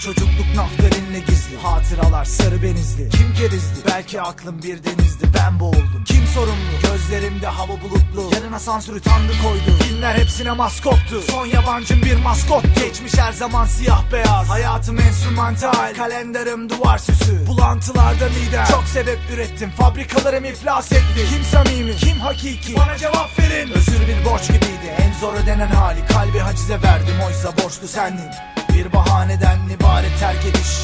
Çocukluk nafterinle gizli. Hatıralar sarı benizli. Kim kerizdi? Belki aklım bir denizdi. Ben boğuldum. Kim sorumlu? Gözlerimde hava bulutlu. Yarın asansörü tanrı koydu. Filmler hepsine maskottu? Son yabancım bir maskot. Geçmiş her zaman siyah beyaz. Hayatım enstrümantal. Kalenderim duvar süsü. Bulantılarda lider. Çok sebep ürettim. Fabrikalarım iflas etti. Kim samimi? Kim hakiki? Bana cevap verin. Özür bir borç gibiydi. En zor ödenen hali. Kalbi hacize verdim. Oysa borçlu sendin Bir bahaneden ibaret terk ediş.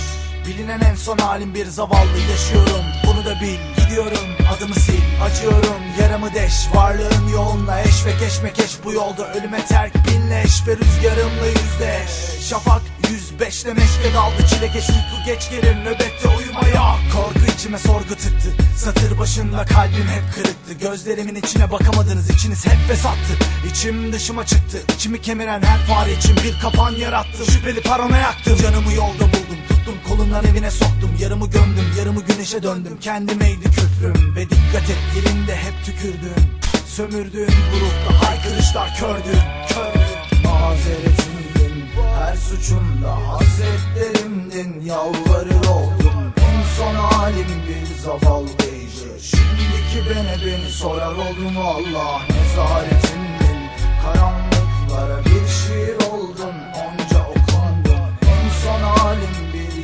Bilinen en son halim bir zavallı yaşıyorum. Bunu da bil gidiyorum Yaramı deş? Varlığın yoğunla eş ve keşmekeş Bu yolda. Ölüme terk binleş Ve rüzgarımla yüzleş. Şafak 105'le meşke daldı Çilekeş uyku geç gelir nöbette uyumaya. Korku içime sorgu tıktı. Satır başında kalbim hep kırıktı. Gözlerimin içine bakamadınız. İçiniz hep fesattı. İçim dışıma çıktı. İçimi kemiren her fare için bir kapan yarattım Şüpheli parona yaktım. Canımı yolda Tuttum kolundan evine soktum. Yarımı gömdüm yarımı güneşe döndüm. Kendimeydi küfrüm Ve dikkat et dilinde hep tükürdüm. Sömürdüğün bu ruhta haykırışlar kördü Kördü Mazeretimdin her suçumda Hazretlerimdin yalvarır oldum En son halim bir zavallıydı Şimdiki bene beni sorar oldum Allah Nezaretimdin. Karanlıklara bir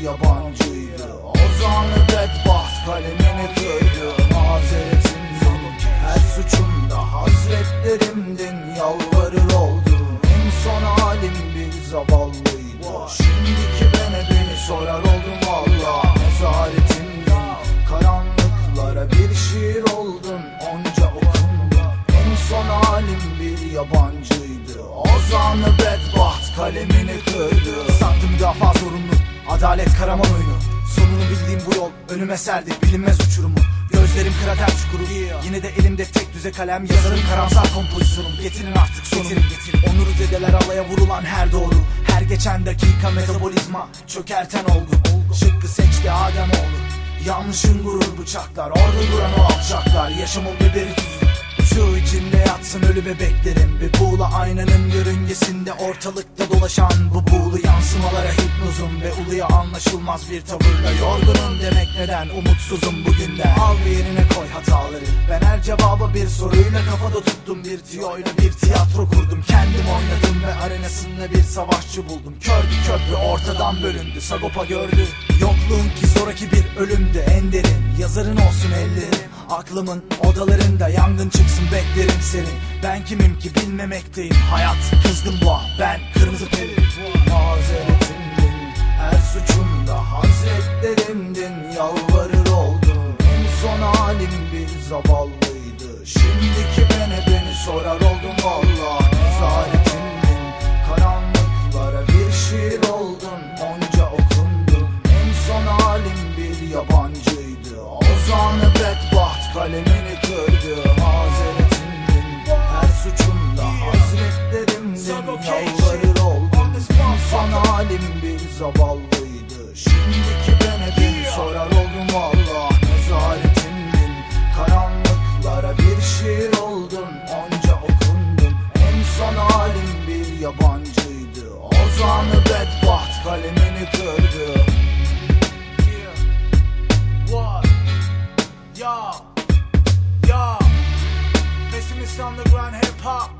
yabancıydı. Ozanı bedbaht kalemini kırdı. Mazeretimdin her suçumda Hazretlerimdin yalvarır oldum En son halim bir zavallıydı. Şimdiki bene beni sorar oldum Allah Nezaretimdin karanlıklara bir şiir oldun Onca okundum. En son halim bir yabancıydı. Ozanı bedbaht kalemini kırdı. Sattı müdafaa zorunlu Adalet karaman oyunu. Sonunu bildiğim bu yol önüme serdi bilinmez uçurumu. Gözlerim krater çukuru. Yine de elimde tek düze kalem Yazarım karamsar kompozisyonum. Getirin artık sonumu getirin, getirin. Onuru zedeler alaya vurulan her doğru. Her geçen dakika metabolizma Çökerten olgu. Şıkkı seçti Ademoğlu Yanlışın gurur bıçaklar Orada duran o alçaklar. Yaşamın biberi tuzu şu içinde yatsın ölü bebeklerim. Bir buğla aynanın yörüngesinde Ortalıkta dolaşan bu buğulu yansımalara hipnozum Ve uluya anlaşılmaz bir tavırla Yorgunum demek neden umutsuzum bugünden Al ve yerine koy hataları. Ben her cevaba bir soruyla kafada tuttum. Bir tiyoyla bir tiyatro kurdum. Kendim oynadım ve arenasında bir savaşçı buldum. Kördü köprü ortadan bölündü. Sagopa gördü. Yokluğun ki sonraki bir ölümdü. En derin Yazarın olsun ellerim Aklımın odalarında yangın çıksın beklerim seni. Ben kimim ki bilmemekteyim. Hayat kızgın boğa ben kırmızı peri. Mazeretimdin her suçumda Hazretlerimdin yalvarır oldum En son halim bir zavallıydı. Şimdiki bene beni sorar oldum Allah kalemini kırdı Mazeretimdin her suçumda Hazretlerimdin yalvarır oldum. Son halim bir zavallıydı. Şimdiki bene beni sorar oldum Allah Nezaretimdin. Karanlıklara bir şiir oldun Onca okundun en son halim bir yabancıydı. Ozanı bedbaht kalemini kırdı on the ground hip hop.